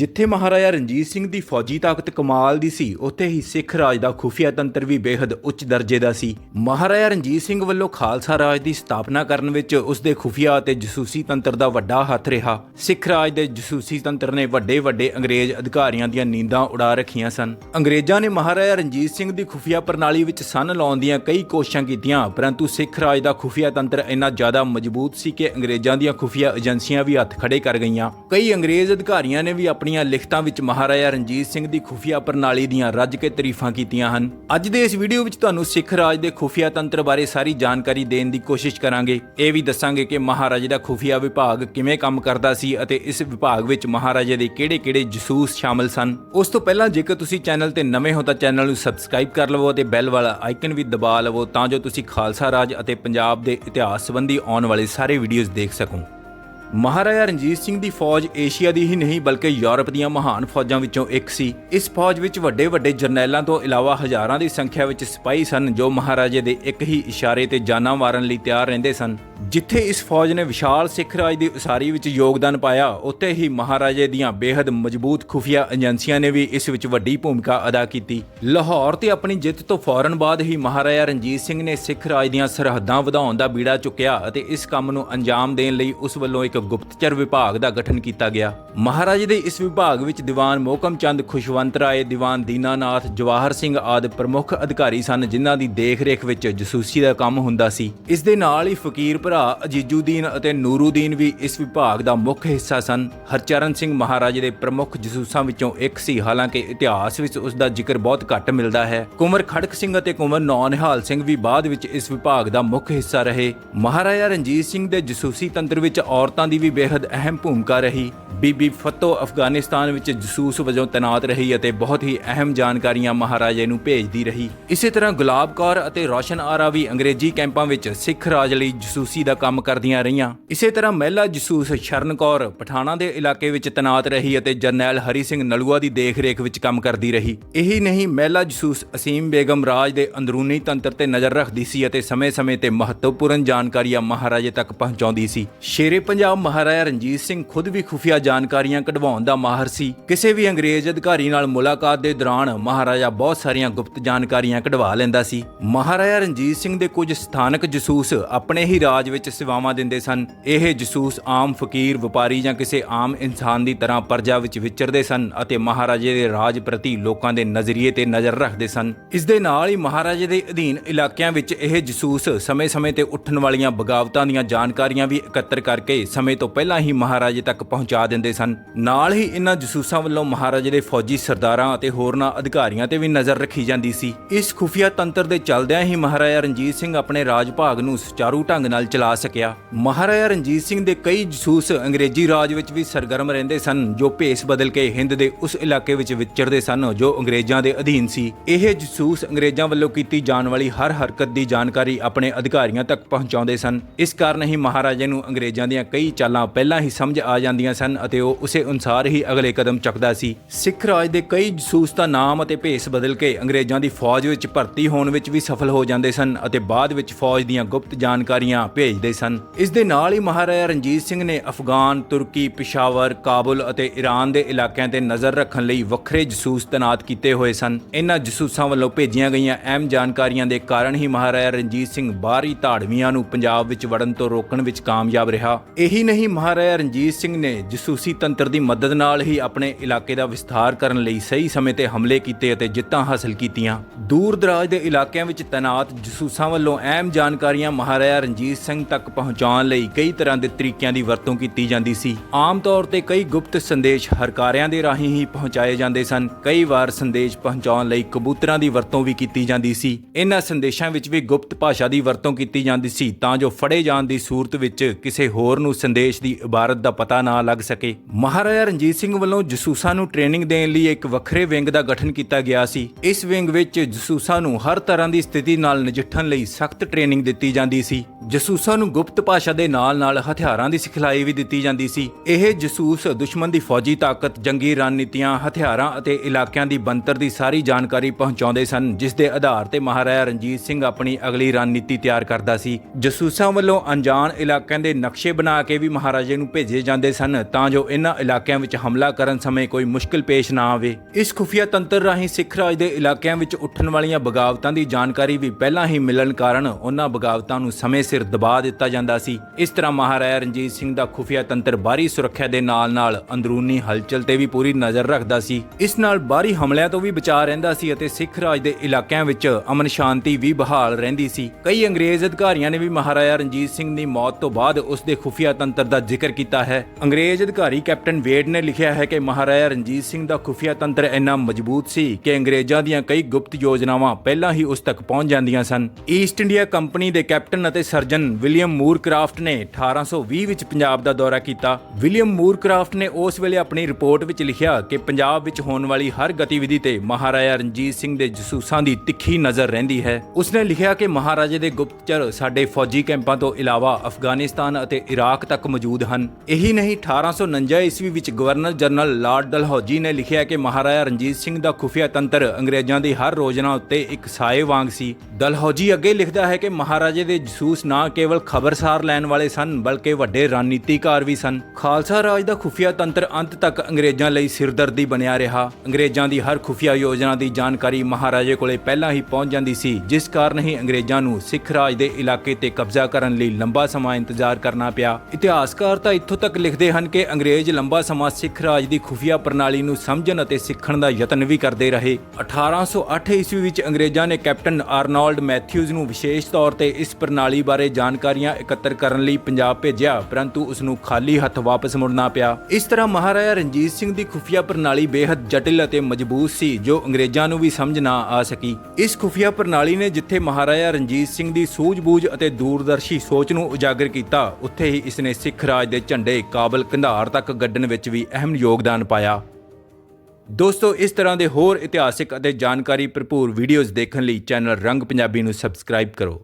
ਜਿੱਥੇ ਮਹਾਰਾਜਾ ਰਣਜੀਤ ਸਿੰਘ ਦੀ ਫੌਜੀ ਤਾਕਤ ਕਮਾਲ ਦੀ ਸੀ, ਉੱਥੇ ਹੀ ਸਿੱਖ ਰਾਜ ਦਾ ਖੁਫੀਆ ਤੰਤਰ ਵੀ ਬੇहद ਉੱਚ ਦਰਜੇ ਦਾ ਸੀ। ਮਹਾਰਾਜਾ ਰਣਜੀਤ ਸਿੰਘ ਵੱਲੋਂ ਖਾਲਸਾ ਰਾਜ ਦੀ ਸਥਾਪਨਾ ਕਰਨ ਵਿੱਚ ਉਸ ਦੇ ਖੁਫੀਆ ਅਤੇ ਜਸੂਸੀ ਤੰਤਰ ਦਾ ਵੱਡਾ ਹੱਥ ਰਿਹਾ। ਸਿੱਖ ਰਾਜ ਦੇ ਜਸੂਸੀ ਤੰਤਰ ਨੇ ਵੱਡੇ ਵੱਡੇ ਅੰਗਰੇਜ਼ ਅਧਿਕਾਰੀਆਂ ਦੀਆਂ ਨੀਂਦਾਂ ਉਡਾ ਰੱਖੀਆਂ ਸਨ। ਅੰਗਰੇਜ਼ਾਂ ਨੇ ਮਹਾਰਾਜਾ ਰਣਜੀਤ ਸਿੰਘ ਦੀ ਖੁਫੀਆ ਪ੍ਰਣਾਲੀ ਵਿੱਚ ਸੰਨ ਲਾਉਣ ਦੀਆਂ ਕਈ ਕੋਸ਼ਿਸ਼ਾਂ ਕੀਤੀਆਂ, ਪਰੰਤੂ ਸਿੱਖ ਰਾਜ ਦਾ ਖੁਫੀਆ ਤੰਤਰ ਇੰਨਾ ਜ਼ਿਆਦਾ ਮਜ਼ਬੂਤ ਸੀ ਕਿ ਅੰਗਰੇਜ਼ਾਂ ਦੀਆਂ ਖੁਫੀਆ ਏਜੰਸੀਆਂ ਵੀ ਹੱਥ ਖੜੇ ਕਰ ਗਈਆਂ। ਕਈ ਅੰਗਰੇਜ਼ ਅਧਿਕਾਰੀਆਂ ਨੇ ਵੀ ਆਪਣੀ ਆਪਣੀਆਂ ਲਿਖਤਾਂ ਵਿੱਚ ਮਹਾਰਾਜਾ ਰਣਜੀਤ ਸਿੰਘ ਦੀ ਖੁਫੀਆ ਪ੍ਰਣਾਲੀ ਦੀਆਂ ਰੱਜ ਕੇ ਤਾਰੀਫਾਂ ਕੀਤੀਆਂ ਹਨ। ਅੱਜ ਦੇ ਇਸ ਵੀਡੀਓ ਵਿੱਚ ਤੁਹਾਨੂੰ ਸਿੱਖ ਰਾਜ ਦੇ ਖੁਫੀਆ ਤੰਤਰ ਬਾਰੇ ਸਾਰੀ ਜਾਣਕਾਰੀ ਦੇਣ ਦੀ ਕੋਸ਼ਿਸ਼ ਕਰਾਂਗੇ। ਇਹ ਵੀ ਦੱਸਾਂਗੇ ਕਿ ਮਹਾਰਾਜੇ ਦਾ ਖੁਫੀਆ ਵਿਭਾਗ ਕਿਵੇਂ ਕੰਮ ਕਰਦਾ ਸੀ ਅਤੇ ਇਸ ਵਿਭਾਗ ਵਿੱਚ ਮਹਾਰਾਜੇ ਦੇ ਕਿਹੜੇ-ਕਿਹੜੇ ਜਸੂਸ ਸ਼ਾਮਲ ਸਨ। ਉਸ ਤੋਂ ਪਹਿਲਾਂ ਜੇਕਰ ਤੁਸੀਂ ਚੈਨਲ ਤੇ ਨਵੇਂ ਹੋ ਤਾਂ ਚੈਨਲ ਨੂੰ ਸਬਸਕ੍ਰਾਈਬ ਕਰ ਲਵੋ ਅਤੇ ਬੈਲ ਵਾਲਾ ਆਈਕਨ ਵੀ ਦਬਾ ਲਵੋ ਤਾਂ ਜੋ ਤੁਸੀਂ ਖਾਲਸਾ ਰਾਜ ਅਤੇ ਪੰਜਾਬ ਦੇ ਇਤਿਹਾਸ ਸੰਬੰਧੀ ਆਉਣ ਵਾਲੇ ਸਾਰੇ ਵੀਡੀਓਜ਼ ਦੇਖ ਸਕੋ। ਮਹਾਰਾਜਾ ਰਣਜੀਤ ਸਿੰਘ ਦੀ ਫੌਜ ਏਸ਼ੀਆ ਦੀ ਹੀ ਨਹੀਂ ਬਲਕਿ ਯੂਰਪ ਦੀਆਂ ਮਹਾਨ ਫੌਜਾਂ ਵਿੱਚੋਂ ਇੱਕ ਸੀ। ਇਸ ਫੌਜ ਵਿੱਚ ਵੱਡੇ ਵੱਡੇ ਜਰਨੈਲਾਂ ਤੋਂ ਇਲਾਵਾ ਹਜ਼ਾਰਾਂ ਦੀ ਸੰਖਿਆ ਵਿੱਚ ਸਿਪਾਹੀ ਸਨ ਜੋ ਮਹਾਰਾਜੇ ਦੇ ਇੱਕ ਹੀ ਇਸ਼ਾਰੇ ਤੇ ਜਾਨਾਂ ਮਾਰਨ ਲਈ ਤਿਆਰ ਰਹਿੰਦੇ ਸਨ। ਜਿੱਥੇ ਇਸ ਫੌਜ ਨੇ ਵਿਸ਼ਾਲ ਸਿੱਖ ਰਾਜ ਦੀ ਉਸਾਰੀ ਵਿੱਚ ਯੋਗਦਾਨ ਪਾਇਆ, ਉੱਥੇ ਹੀ ਮਹਾਰਾਜੇ ਦੀਆਂ ਬੇहद ਮਜ਼ਬੂਤ ਖੁਫੀਆ ਏਜੰਸੀਆਂ ਨੇ ਵੀ ਇਸ ਵਿੱਚ ਵੱਡੀ ਭੂਮਿਕਾ ਅਦਾ ਕੀਤੀ। ਲਾਹੌਰ ਤੇ ਆਪਣੀ ਜਿੱਤ ਤੋਂ ਫੌਰਨ ਬਾਅਦ ਹੀ ਮਹਾਰਾਜਾ ਰਣਜੀਤ ਸਿੰਘ ਨੇ ਸਿੱਖ ਰਾਜ ਦੀਆਂ ਸਰਹੱਦਾਂ ਵਧਾਉਣ ਦਾ ਬੀੜਾ ਚੁੱਕਿਆ ਅਤੇ ਇਸ ਕੰਮ ਨੂੰ ਅੰਜਾਮ ਦੇਣ ਲਈ ਉਸ ਵੱਲੋਂ ਇੱਕ ਗੁਪਤਚਰ ਵਿਭਾਗ ਦਾ ਗਠਨ ਕੀਤਾ ਗਿਆ। ਮਹਾਰਾਜੇ ਦੇ ਇਸ ਵਿਭਾਗ ਵਿੱਚ ਦੀਵਾਨ ਮੋਹਕਮ ਚੰਦ ਖੁਸ਼ਵੰਤ ਰਾਏ, ਦੀਵਾਨ ਦੀਨਾਨਾਥ ਜਵਾਹਰ ਸਿੰਘ ਆਦਿ ਪ੍ਰਮੁੱਖ ਅਧਿਕਾਰੀ ਸਨ, ਜਿਨ੍ਹਾਂ ਦੀ ਦੇਖ-ਰੇਖ ਵਿੱਚ ਜਸੂਸੀ ਦਾ ਕੰਮ ਹੁੰਦਾ ਸੀ। ਇਸ ਦੇ ਨਾਲ ਹੀ ਫਕੀਰ ਭਰਾ ਅਜੀਜੂਦੀਨ ਅਤੇ ਨੂਰੂਦੀਨ ਵੀ ਇਸ ਵਿਭਾਗ ਦਾ ਮੁੱਖ ਹਿੱਸਾ ਸਨ। ਹਰਚਰਨ ਸਿੰਘ ਮਹਾਰਾਜੇ ਦੇ ਪ੍ਰਮੁੱਖ ਜਸੂਸਾਂ ਵਿੱਚੋਂ ਇੱਕ ਸੀ। ਹਾਲਾਂਕਿ ਇਤਿਹਾਸ ਵਿੱਚ ਉਸ ਦਾ ਜ਼ਿਕਰ ਬਹੁਤ ਘੱਟ ਮਿਲਦਾ ਹੈ। ਕੁੰਵਰ ਖੜਕ ਸਿੰਘ ਅਤੇ ਕੁੰਵਰ ਨੌਨਿਹਾਲ ਸਿੰਘ ਵੀ ਬਾਅਦ ਵਿੱਚ ਇਸ ਵਿਭਾਗ ਦਾ ਮੁੱਖ ਹਿੱਸਾ ਰਹੇ। ਮਹਾਰਾਜਾ ਰਣਜੀਤ ਸਿੰਘ ਦੇ ਜਸੂਸੀ ਤੰਤਰ ਵਿੱਚ ਔਰਤਾਂ ਦੀ ਵੀ ਬੇहद ਅਹਿਮ ਭੂਮਿਕਾ ਰਹੀ। ਬੀਬੀ ਫਤੋ ਅਫਗਾਨਿਸਤਾਨ ਵਿੱਚ ਜਸੂਸ ਵਜੋਂ ਤੈਨਾਤ ਰਹੀ ਅਤੇ ਬਹੁਤ ਹੀ ਅਹਿਮ ਜਾਣਕਾਰੀਆਂ ਮਹਾਰਾਜੇ ਨੂੰ ਭੇਜਦੀ ਰਹੀ। ਇਸੇ ਤਰ੍ਹਾਂ ਗੁਲਾਬ ਕੌਰ ਅਤੇ ਰੋਸ਼ਨ ਆਰਾ ਵੀ ਅੰਗਰੇਜ਼ੀ ਕੈਂਪਾਂ ਵਿੱਚ ਸਿੱਖ ਰਾਜ ਲਈ ਜਸੂਸੀ ਦਾ ਕੰਮ ਕਰਦੀਆਂ ਰਹੀਆਂ। ਇਸੇ ਤਰ੍ਹਾਂ ਮਹਿਲਾ ਜਸੂਸ ਸ਼ਰਨ ਕੌਰ ਪਠਾਣਾ ਦੇ ਇਲਾਕੇ ਵਿੱਚ ਤੈਨਾਤ ਰਹੀ ਅਤੇ ਜਰਨੈਲ ਹਰੀ ਸਿੰਘ ਨਲੂਆ ਦੀ ਦੇਖ-ਰੇਖ ਵਿੱਚ ਕੰਮ ਕਰਦੀ ਰਹੀ। ਇਹੀ ਨਹੀਂ, ਮਹਿਲਾ ਜਸੂਸ ਅਸੀਮ ਬੇਗਮ ਰਾਜ ਦੇ ਅੰਦਰੂਨੀ ਤੰਤਰ ਤੇ ਨਜ਼ਰ ਰੱਖਦੀ ਸੀ ਅਤੇ ਸਮੇਂ-ਸਮੇਂ ਤੇ ਮਹੱਤਵਪੂਰਨ ਜਾਣਕਾਰੀਆਂ ਮਹਾਰਾਜੇ ਤੱਕ ਪਹੁੰਚਾਉਂਦੀ ਸੀ। ਸ਼ੇਰੇ ਪੰਜਾਬ ਮਹਾਰਾਜਾ ਰਣਜੀਤ ਸਿੰਘ ਖੁਦ ਵੀ ਖੁਫੀਆ ਜਾਣਕਾਰੀਆਂ ਕਢਵਾਉਣ ਦਾ ਮਾਹਰ ਸੀ। ਕਿਸੇ ਵੀ ਅੰਗਰੇਜ਼ ਅਧਿਕਾਰੀ ਨਾਲ ਮੁਲਾਕਾਤ ਦੇ ਦੌਰਾਨ ਮਹਾਰਾਜਾ ਬਹੁਤ ਸਾਰੀਆਂ ਗੁਪਤ ਜਾਣਕਾਰੀਆਂ ਕਢਵਾ ਲੈਂਦਾ ਸੀ। ਮਹਾਰਾਜਾ ਰਣਜੀਤ ਸਿੰਘ ਦੇ ਕੁਝ ਸਥਾਨਕ ਜਸੂਸ ਆਪਣੇ ਹੀ ਰਾਜ ਵਿੱਚ ਸੇਵਾਵਾਂ ਦਿੰਦੇ ਸਨ। ਇਹ ਜਸੂਸ ਆਮ ਫਕੀਰ, ਵਪਾਰੀ ਜਾਂ ਕਿਸੇ ਆਮ ਇਨਸਾਨ ਦੀ ਤਰ੍ਹਾਂ ਪਰਜਾ ਵਿੱਚ ਵਿਚਰਦੇ ਸਨ ਅਤੇ ਮਹਾਰਾਜੇ ਦੇ ਰਾਜ ਪ੍ਰਤੀ ਲੋਕਾਂ ਦੇ ਨਜ਼ਰੀਏ ਤੇ ਨਜ਼ਰ ਰੱਖਦੇ ਸਨ। ਇਸ ਦੇ ਨਾਲ ਹੀ ਮਹਾਰਾਜੇ ਦੇ ਅਧੀਨ ਇਲਾਕਿਆਂ ਵਿੱਚ ਇਹ ਜਸੂਸ ਸਮੇਂ-ਸਮੇਂ ਤੇ ਉੱਠਣ ਵਾਲੀਆਂ ਬਗਾਵਤਾਂ ਦੀਆਂ ਜਾਣਕਾਰੀਆਂ ਵੀ ਇਕੱਤਰ ਕਰਕੇ ਸਮੇਂ ਤੋਂ ਪਹਿਲਾਂ ਹੀ ਮਹਾਰਾਜੇ ਤੱਕ ਪਹੁੰਚਾ ਦਿੰਦੇ ਸਨ। ਨਾਲ ਹੀ ਇਹਨਾਂ ਜਸੂਸਾਂ ਵੱਲੋਂ ਮਹਾਰਾਜੇ ਦੇ ਫੌਜੀ ਸਰਦਾਰਾਂ ਅਤੇ ਹੋਰਨਾਂ ਅਧਿਕਾਰੀਆਂ ਤੇ ਵੀ ਨਜ਼ਰ ਰੱਖੀ ਜਾਂਦੀ ਸੀ। ਇਸ ਖੁਫੀਆ ਤੰਤਰ ਦੇ ਚੱਲਦਿਆਂ ਹੀ ਮਹਾਰਾਜਾ ਰਣਜੀਤ ਸਿੰਘ ਆਪਣੇ ਰਾਜ ਭਾਗ ਨੂੰ ਸੁਚਾਰੂ ਢੰਗ ਨਾਲ ਚਲਾ ਸਕਿਆ। ਮਹਾਰਾਜਾ ਰਣਜੀਤ ਸਿੰਘ ਦੇ ਕਈ ਜਸੂਸ ਅੰਗਰੇਜ਼ੀ ਰਾਜ ਵਿੱਚ ਵੀ ਸਰਗਰਮ ਰਹਿੰਦੇ ਸਨ, ਜੋ ਭੇਸ ਬਦਲ ਕੇ ਹਿੰਦ ਦੇ ਉਸ ਇਲਾਕੇ ਵਿੱਚ ਵਿਚਰਦੇ ਸਨ, ਜੋ ਅੰਗਰੇਜ਼ਾਂ ਦੇ ਅਧੀਨ ਸੀ। ਇਹ ਜਸੂਸ ਅੰਗਰੇਜ਼ਾਂ ਵੱਲੋਂ ਕੀਤੀ ਜਾਣ ਵਾਲੀ ਹਰ ਹਰਕਤ ਦੀ ਜਾਣਕਾਰੀ ਆਪਣੇ ਅਧਿਕਾਰੀਆਂ ਤੱਕ ਪਹੁੰਚਾਉਂਦੇ ਸਨ। ਇਸ ਕਾਰਨ ਹੀ ਮਹਾਰਾਜੇ ਨੂੰ ਅੰਗਰੇਜ਼ਾਂ ਦੀਆਂ ਕਈ ਚਾਲਾਂ ਪਹਿਲਾਂ ਹੀ ਸਮਝ ਆ ਜਾਂਦੀਆਂ ਸਨ ਅਤੇ ਉਹ ਉਸੇ ਅਨੁਸਾਰ ਹੀ ਅਗਲੇ ਕਦਮ ਚੱਕਦਾ ਸੀ। ਸਿੱਖ ਰਾਜ ਦੇ ਕਈ ਜਸੂਸ ਦਾ ਨਾਮ ਅਤੇ ਭੇਸ ਬਦਲ ਕੇ ਅੰਗਰੇਜ਼ਾਂ ਦੀ ਫੌਜ ਵਿੱਚ ਭਰਤੀ ਹੋਣ ਵਿੱਚ ਵੀ ਸਫਲ ਹੋ ਜਾਂਦੇ ਸਨ ਅਤੇ ਬਾਅਦ ਵਿੱਚ ਫੌਜ ਦੀਆਂ ਗੁਪਤ ਜਾਣਕਾਰੀਆਂ ਭੇਜਦੇ ਸਨ। ਇਸ ਦੇ ਨਾਲ ਹੀ ਮਹਾਰਾਜਾ ਰਣਜੀਤ ਸਿੰਘ ਨੇ ਅਫਗਾਨ, ਤੁਰਕੀ, ਪਿਸ਼ਾਵਰ, ਕਾਬੁਲ ਅਤੇ ਈਰਾਨ ਦੇ ਇਲਾਕਿਆਂ ਤੇ ਨਜ਼ਰ ਰੱਖਣ ਲਈ ਵੱਖਰੇ ਜਸੂਸ ਤੈਨਾਤ ਕੀਤੇ ਹੋਏ ਸਨ। ਇਹਨਾਂ ਜਸੂਸਾਂ ਵੱਲੋਂ ਭੇਜੀਆਂ ਗਈਆਂ ਅਹਿਮ ਜਾਣਕਾਰੀਆਂ ਦੇ ਕਾਰਨ ਹੀ ਮਹਾਰਾਜਾ ਰਣਜੀਤ ਸਿੰਘ ਬਾਹਰੀ ਧਾੜਵੀਆਂ ਨੂੰ ਪੰਜਾਬ ਵਿੱਚ ਵੜਨ ਤੋਂ ਰੋਕਣ ਵਿੱਚ ਕਾਮਯਾਬ ਰਿਹਾ। ਇਹੀ ਨਹੀਂ ਮਹਾਰਾਜਾ ਰਣਜੀਤ ਸਿੰਘ ਨੇ ਜਸੂਸੀ ਤੰਤਰ ਦੀ ਮਦਦ ਨਾਲ ਹੀ ਆਪਣੇ ਇਲਾਕੇ ਦਾ ਵਿਸਥਾਰ ਕਰਨ ਲਈ ਸਹੀ ਸਮੇਂ ਤੇ ਹਮਲੇ ਕੀਤੇ ਅਤੇ ਜਿੱਤਾਂ ਹਾਸਲ ਕੀਤੀਆਂ। ਦੂਰ ਦਰਾਜ ਦੇ ਇਲਾਕਿਆਂ ਵਿੱਚ ਤੈਨਾਤ ਜਸੂਸਾਂ ਵੱਲੋਂ ਅਹਿਮ ਜਾਣਕਾਰੀਆਂ ਮਹਾਰਾਜਾ ਰਣਜੀਤ ਸਿੰਘ ਤੱਕ ਪਹੁੰਚਾਉਣ ਲਈ ਕਈ ਤਰ੍ਹਾਂ ਦੇ ਤਰੀਕਿਆਂ ਦੀ ਵਰਤੋਂ ਕੀਤੀ ਜਾਂਦੀ ਸੀ। ਆਮ ਤੌਰ ਤੇ ਕਈ ਗੁਪਤ ਸੰਦੇਸ਼ ਹਰਕਾਰਿਆਂ ਦੇ ਰਾਹੀਂ ਹੀ ਪਹੁੰਚਾਏ ਜਾਂਦੇ ਸਨ। ਕਈ ਵਾਰ ਸੰਦੇਸ਼ ਪਹੁੰਚਾਉਣ ਲਈ ਕਬੂਤਰਾਂ ਦੀ ਵਰਤੋਂ ਵੀ ਕੀਤੀ ਜਾਂਦੀ ਸੀ। ਇਹਨਾਂ ਸੰਦੇਸ਼ਾਂ ਵਿੱਚ ਵੀ ਗੁਪਤ ਭਾਸ਼ਾ ਦੀ ਵਰਤੋਂ ਕੀਤੀ ਜਾਂਦੀ ਸੀ ਤਾਂ ਜੋ ਫੜੇ ਜਾਣ ਦੀ ਸੂਰਤ ਵਿੱਚ ਕਿਸੇ ਹੋਰ ਨੂੰ ਸੰਦੇਸ਼ ਦੀ ਇਬਾਰਤ ਦਾ ਪਤਾ ਨਾ ਲੱਗ ਸਕੇ। ਮਹਾਰਾਜਾ ਰਣਜੀਤ ਸਿੰਘ ਵੱਲੋਂ ਜਸੂਸਾਂ ਨੂੰ ਟ੍ਰੇਨਿੰਗ ਦੇਣ ਲਈ ਇੱਕ ਵੱਖਰੇ ਵਿੰਗ ਦਾ ਗਠਨ ਕੀਤਾ ਗਿਆ ਸੀ। ਇਸ ਵਿੰਗ ਵਿੱਚ ਜਸੂਸਾਂ ਨੂੰ ਹਰ ਤਰ੍ਹਾਂ ਦੀ ਸਥਿਤੀ ਨਾਲ ਨਜਿੱਠਣ ਲਈ ਸਖਤ ਟ੍ਰੇਨਿੰਗ ਦਿੱਤੀ ਜਾਂਦੀ ਸੀ। ਜਸੂਸਾਂ ਨੂੰ ਗੁਪਤ ਭਾਸ਼ਾ ਦੇ ਨਾਲ-ਨਾਲ ਹਥਿਆਰਾਂ ਦੀ ਸਿਖਲਾਈ ਵੀ ਦਿੱਤੀ ਜਾਂਦੀ ਸੀ। ਇਹ ਜਸੂਸ ਦੁਸ਼ਮਣ ਦੀ ਫੌਜੀ ਤਾਕਤ, ਜੰਗੀ ਰਣਨੀਤੀਆਂ, ਹਥਿਆਰਾਂ ਅਤੇ ਇਲਾਕਿਆਂ ਦੀ ਬੰਤਰ ਦੀ ਸਾਰੀ ਜਾਣਕਾਰੀ ਪਹੁੰਚਾਉਂਦੇ ਸਨ, ਜਿਸ ਦੇ ਆਧਾਰ ਤੇ ਮਹਾਰਾਜਾ ਰਣਜੀਤ ਸਿੰਘ ਆਪਣੀ ਅਗਲੀ ਰਣਨੀਤੀ ਤਿਆਰ ਕਰਦਾ ਸੀ। ਜਸੂਸਾਂ ਵੱਲੋਂ ਅਣਜਾਣ ਇਲਾਕਿਆਂ ਦੇ ਨਕਸ਼ੇ ਬਣਾ ਕੇ ਵੀ ਮਹਾਰਾਜੇ ਨੂੰ ਭੇਜੇ ਜਾਂਦੇ ਸਨ, ਤਾਂ ਜੋ ਇਹਨਾਂ ਇਲਾਕਿਆਂ ਵਿੱਚ ਹਮਲਾ ਕਰਨ ਸਮੇਂ ਕੋਈ ਮੁਸ਼ਕਲ ਪੇਸ਼ ਨਾ ਆਵੇ। ਇਸ ਖੁਫੀਆ ਤੰਤਰ ਰਾਹੀਂ ਸਿੱਖ ਰਾਜ ਦੇ ਇਲਾਕਿਆਂ ਵਿੱਚ ਉੱਠਣ ਵਾਲੀਆਂ ਬਗਾਵਤਾਂ ਦੀ ਜਾਣਕਾਰੀ ਵੀ ਪਹਿਲਾਂ ਹੀ ਮਿਲਣ ਕਾਰਨ ਉਹਨਾਂ ਬਗਾਵਤਾਂ ਨੂੰ ਸਮੇਂ ਸਿਰ ਦਬਾ ਦਿੱਤਾ ਜਾਂਦਾ ਸੀ। ਇਸ ਤਰ੍ਹਾਂ ਮਹਾਰਾਜਾ ਰਣਜੀਤ ਸਿੰਘ ਦਾ ਖੁਫੀਆ ਤੰਤਰ ਬਾਹਰੀ ਸੁਰੱਖਿਆ ਦੇ ਨਾਲ-ਨਾਲ ਅੰਦਰੂਨੀ ਹਲਚਲ ਤੇ ਵੀ ਪੂਰੀ ਨਜ਼ਰ ਰੱਖਦਾ ਸੀ। ਇਸ ਨਾਲ ਬਾਹਰੀ ਹਮਲਿਆਂ ਤੋਂ ਵੀ ਬਚਾ ਰਹਿੰਦਾ ਸੀ ਅਤੇ ਸਿੱਖ ਰਾਜ ਦੇ ਇਲਾਕਿਆਂ ਵਿੱਚ ਅਮਨ ਸ਼ਾਂਤੀ ਵੀ ਬਹਾਲ ਰਹਿੰਦੀ ਸੀ। ਕਈ ਅੰਗਰੇਜ਼ ਅਧਿਕਾਰੀਆਂ ਨੇ ਵੀ ਮਹਾਰਾਜਾ ਰਣਜੀਤ ਸਿੰਘ ਦੀ ਮੌਤ ਤੋਂ ਬਾਅਦ ਉਸ ਦੇ ਖੁਫੀਆ ਤੰਤਰ ਦਾ ਜ਼ਿਕਰ ਕੀਤਾ ਹੈ। ਅੰਗਰੇਜ਼ ਅਧਿਕਾਰੀ ਕੈਪਟਨ ਵੇਡ ਨੇ ਲਿਖਿਆ ਹੈ ਕਿ ਮਹਾਰਾਜਾ ਰਣਜੀਤ ਸਿੰਘ ਦਾ ਖੁਫੀਆ ਤੰਤਰ ਇੰਨਾ ਮਜ਼ਬੂਤ ਸੀ ਕਿ ਅੰਗਰੇਜ਼ਾਂ ਦੀਆਂ ਕਈ ਗੁਪਤ ਯੋਜਨਾਵਾਂ ਪਹਿਲਾਂ ਹੀ ਉਸ ਤੱਕ ਪਹੁੰਚ ਜਾਂਦੀਆਂ ਸਨ। ਈਸਟ ਇੰਡੀਆ ਕੰਪਨੀ ਦੇ ਕੈਪਟਨ ਅਤੇ ਸਰਜਨ ਵਿਲੀਅਮ ਮੂਰਕ੍ਰਾਫਟ ਨੇ 1820 ਵਿੱਚ ਪੰਜਾਬ ਦਾ ਦੌਰਾ ਕੀਤਾ। ਵਿਲੀਅਮ ਮੂਰਕ੍ਰਾਫਟ ਨੇ ਉਸ ਵੇਲੇ ਆਪਣੀ ਰਿਪੋਰਟ ਵਿੱਚ ਲਿਖਿਆ ਕਿ ਪੰਜਾਬ ਵਿੱਚ ਹੋਣ ਵਾਲੀ ਹਰ ਗਤੀਵਿਧੀ ਤੇ ਮਹਾਰਾਜਾ ਰਣਜੀਤ ਸਿੰਘ ਦੇ ਜਸੂਸਾਂ ਦੀ ਤਿੱਖੀ ਨਜ਼ਰ ਰਹਿੰਦੀ ਹੈ। ਉਸਨੇ ਲਿਖਿਆ ਕਿ ਮਹਾਰਾਜੇ ਦੇ ਗੁਪਤਚਰ ਸਾਡੇ ਫੌਜੀ ਕੈਂਪਾਂ ਤੋਂ ਇਲਾਵਾ ਅਫਗਾਨਿਸਤਾਨ ਅਤੇ ਇਰਾਕ ਤੱਕ ਮੌਜੂਦ ਹਨ। ਇਹੀ ਨਹੀਂ 1849 ਈਸਵੀ ਵਿੱਚ ਗਵਰਨਰ ਜਨਰਲ ਲਾਰਡ ਡਲਹੌਜੀ ਨੇ ਲਿਖਿਆ ਕਿ ਮਹਾਰਾਜਾ ਰਣਜੀਤ ਸਿੰਘ ਦਾ ਖੁਫੀਆ ਤੰਤਰ ਅੰਗਰੇਜ਼ਾਂ ਦੀ ਹਰ ਰੋਜਨਾ ਉੱਤੇ ਇੱਕ ਸਾਏ ਵਾਂਗ ਸੀ। ਡਲਹੌਜੀ ਅੱਗੇ ਲਿਖਦਾ ਹੈ ਕਿ ਮਹਾਰਾਜੇ ਦੇ ਜਸੂਸ ਨਾ ਕੇਵਲ ਖਬਰਸਾਰ ਲੈਣ ਵਾਲੇ ਸਨ, ਬਲਕਿ ਵੱਡੇ ਰਣਨੀਤੀਕਾਰ ਵੀ ਸਨ। ਖਾਲਸਾ ਰਾਜ ਦਾ ਖੁਫੀਆ ਤੰਤਰ ਅੰਤ ਤੱਕ ਅੰਗਰੇਜ਼ਾਂ ਲਈ ਸਿਰਦਰਦੀ ਬਣਿਆ ਰਿਹਾ। ਅੰਗਰੇਜ਼ਾਂ ਦੀ ਹਰ ਖੁਫੀਆ ਯੋਜਨਾ ਦੀ ਜਾਣਕਾਰੀ ਮਹਾਰਾਜੇ ਕੋਲੇ ਪਹਿਲਾਂ ਹੀ ਪਹੁੰਚ ਜਾਂਦੀ ਸੀ, ਜਿਸ ਕਾਰਨ ਹੀ ਅੰਗਰੇਜ਼ਾਂ ਨੂੰ ਸਿੱਖ ਰਾਜ ਦੇ ਇਲਾਕੇ ਤੇ ਕਬਜ਼ਾ ਕਰਨ ਲਈ ਲੰਬਾ ਸਮਾਂ ਇੰਤਜ਼ਾਰ ਕਰਨਾ ਪਿਆ। ਇਤਿਹਾਸਕਾਰ ਤਾਂ ਇੱਥੋਂ ਤੱਕ ਲਿਖਦੇ ਹਨ ਕਿ ਅੰਗਰੇਜ਼ ਲੰਬਾ ਸਮਾਂ ਸਿੱਖ ਰਾਜ ਦੀ ਖੁਫੀਆ ਪ੍ਰਣਾਲੀ ਨੂੰ ਸਮਝਣ ਅਤੇ ਸਿੱਖਣ ਦਾ ਯਤਨ ਵੀ ਕਰਦੇ ਰਹੇ। 1808 ਈਸਵੀ ਵਿੱਚ ਅੰਗਰੇਜ਼ਾਂ ਨੇ ਕੈਪਟਨ ਆਰਨੋਲਡ ਮੈਥਿਊਜ਼ ਨੂੰ ਵਿਸ਼ੇਸ਼ ਤੌਰ ਤੇ ਇਸ ਪ੍ਰਣਾਲੀ ਬਾਰੇ ਜਾਣਕਾਰੀਆਂ ਇਕੱਤਰ ਕਰਨ ਲਈ ਪੰਜਾਬ ਭੇਜਿਆ, ਪਰੰਤੂ ਉਸ ਨੂੰ ਖਾਲੀ ਹੱਥ ਵਾਪਸ ਮੁੜਨਾ ਪਿਆ। ਇਸ ਤਰ੍ਹਾਂ ਮਹਾਰਾਜਾ ਰਣਜੀਤ ਸਿੰਘ ਦੀ ਖੁਫੀਆ ਪ੍ਰਣਾਲੀ ਬੇहद ਜਟਿਲ ਅਤੇ ਮਜ਼ਬੂਤ ਸੀ, ਜੋ ਅੰਗਰੇਜ਼ਾਂ ਨੂੰ ਵੀ ਸਮਝ ਨਾ ਆ ਸਕੀ। ਇਸ ਖੁਫੀਆ ਪ੍ਰਣਾਲੀ ਨੇ ਜਿੱਥੇ ਮਹਾਰਾਜਾ ਰਣਜੀਤ ਸਿੰਘ ਦੀ ਸੂਝ-ਬੂਝ ਅਤੇ ਦੂਰਦਰਸ਼ੀ ਸੋਚ ਨੂੰ ਉਜਾਗਰ ਕੀਤਾ, ਉੱਥੇ ਹੀ ਇਸ ਨੇ ਸਿੱਖ ਰਾਜ ਦੇ ਝੰਡੇ ਕਾਬਲ ਕੰਧਾਰ ਤੱਕ ਗੱਡਣ ਵਿੱਚ ਵੀ ਅਹਿਮ ਯੋਗਦਾਨ ਪਾਇਆ। ਦੋਸਤੋ, ਇਸ ਤਰ੍ਹਾਂ ਦੇ ਹੋਰ ਇਤਿਹਾਸਿਕ ਅਤੇ ਜਾਣਕਾਰੀ ਭਰਪੂਰ ਵੀਡੀਓਜ਼ ਦੇਖਣ ਲਈ ਚੈਨਲ ਰੰਗ ਪੰਜਾਬੀ ਨੂੰ ਸਬਸਕ੍ਰਾਈਬ ਕਰੋ।